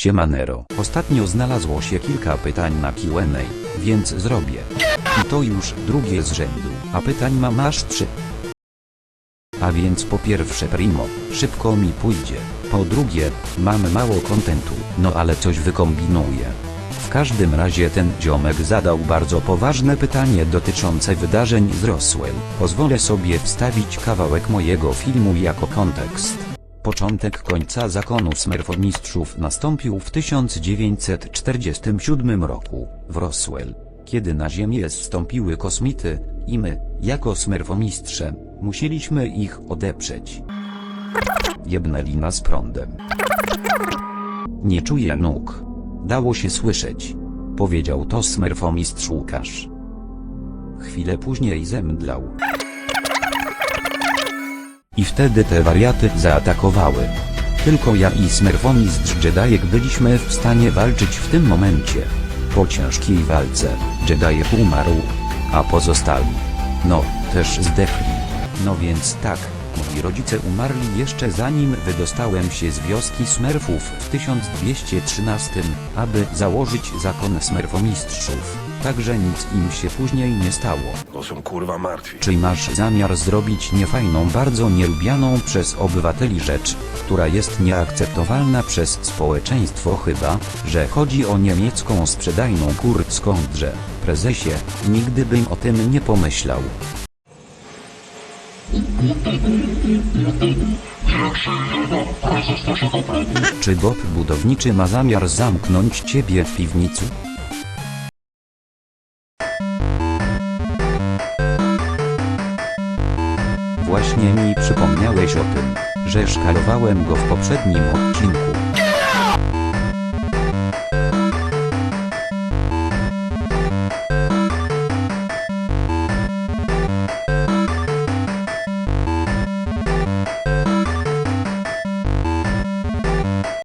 Siemanero. Ostatnio znalazło się kilka pytań na Q&A, więc zrobię. I to już drugie z rzędu, a pytań mam aż trzy. A więc po pierwsze primo, szybko mi pójdzie. Po drugie, mam mało kontentu, no ale coś wykombinuję. W każdym razie ten ziomek zadał bardzo poważne pytanie dotyczące wydarzeń z Roswell. Pozwolę sobie wstawić kawałek mojego filmu jako kontekst. Początek końca zakonu smerfomistrzów nastąpił w 1947 roku, w Roswell, kiedy na Ziemię zstąpiły kosmity, i my, jako smerfomistrze, musieliśmy ich odeprzeć. Jebnęli nas prądem. Nie czuję nóg. Dało się słyszeć. Powiedział to smerfomistrz Łukasz. Chwilę później zemdlał. I wtedy te wariaty zaatakowały. Tylko ja i smerfomistrz Jedajek byliśmy w stanie walczyć w tym momencie. Po ciężkiej walce, Jedajek umarł. A pozostali. No, też zdechli. No więc tak, moi rodzice umarli jeszcze zanim wydostałem się z wioski smerfów w 1213, aby założyć zakon smerfomistrzów. Także nic im się później nie stało. To są kurwa martwi. Czy masz zamiar zrobić niefajną, bardzo nielubianą przez obywateli rzecz, która jest nieakceptowalna przez społeczeństwo chyba, że chodzi o niemiecką sprzedajną kur skądże, prezesie, nigdy bym o tym nie pomyślał. Czy Bob budowniczy ma zamiar zamknąć ciebie w piwnicy? Właśnie mi przypomniałeś o tym, że szkalowałem go w poprzednim odcinku.